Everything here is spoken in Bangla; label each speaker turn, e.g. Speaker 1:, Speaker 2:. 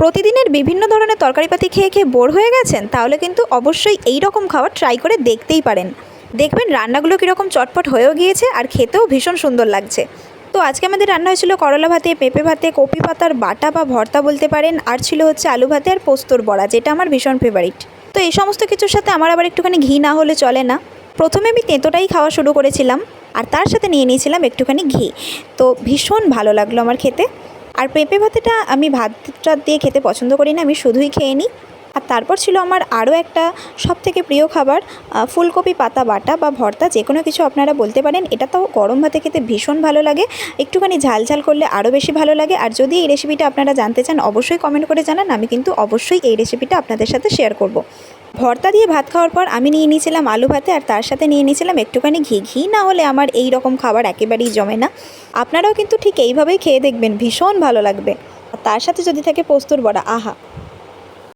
Speaker 1: প্রতিদিনের বিভিন্ন ধরনের তরকারিপাতি খেয়ে খেয়ে বোর হয়ে গেছেন, তাহলে কিন্তু অবশ্যই এই রকম খাবার ট্রাই করে দেখতেই পারেন। দেখবেন রান্নাগুলো কীরকম চটপট হয়েও গিয়েছে আর খেতেও ভীষণ সুন্দর লাগছে। তো আজকে আমাদের রান্না হয়েছিল করলা ভাতে, পেঁপে ভাতে, কপি পাতার বাটা বা ভর্তা বলতে পারেন, আর ছিল হচ্ছে আলু ভাতে আর পোস্তর বড়া, যেটা আমার ভীষণ ফেভারিট তো এই সমস্ত কিছুর সাথে আমার আবার একটুখানি ঘি না হলে চলে না। প্রথমে আমি তেঁতোটাই খাওয়া শুরু করেছিলাম, আর তার সাথে নিয়ে নিয়েছিলাম একটুখানি ঘি। তো ভীষণ ভালো লাগল আমার খেতে। আর পেঁপে ভাতেটা আমি ভাতটা দিয়ে খেতে পছন্দ করি না আমি শুধুই খেয়ে নিই। আর তারপর ছিল আমার আরও একটা সব থেকে প্রিয় খাবার ফুলকপি পাতা বাটা বা ভর্তা, যে কোনো কিছু আপনারা বলতে পারেন। এটা তো গরম ভাতে খেতে ভীষণ ভালো লাগে। একটুখানি ঝাল ঝাল করলে আরও বেশি ভালো লাগে। আর যদি এই রেসিপিটা আপনারা জানতে চান, অবশ্যই কমেন্ট করে জানান। আমি কিন্তু অবশ্যই এই রেসিপিটা আপনাদের সাথে শেয়ার করব। ভর্তা দিয়ে ভাত খাওয়ার পর আমি নিয়ে নিয়েছিলাম আলু ভাতে, আর তার সাথে নিয়ে নিয়েছিলাম একটুখানি ঘি। ঘি না হলে আমার এই রকম খাবার একেবারেই জমে না। আপনারাও কিন্তু ঠিক এইভাবেই খেয়ে দেখবেন, ভীষণ ভালো লাগবে। আর তার সাথে যদি থাকে পোস্তর বড়া, আহা!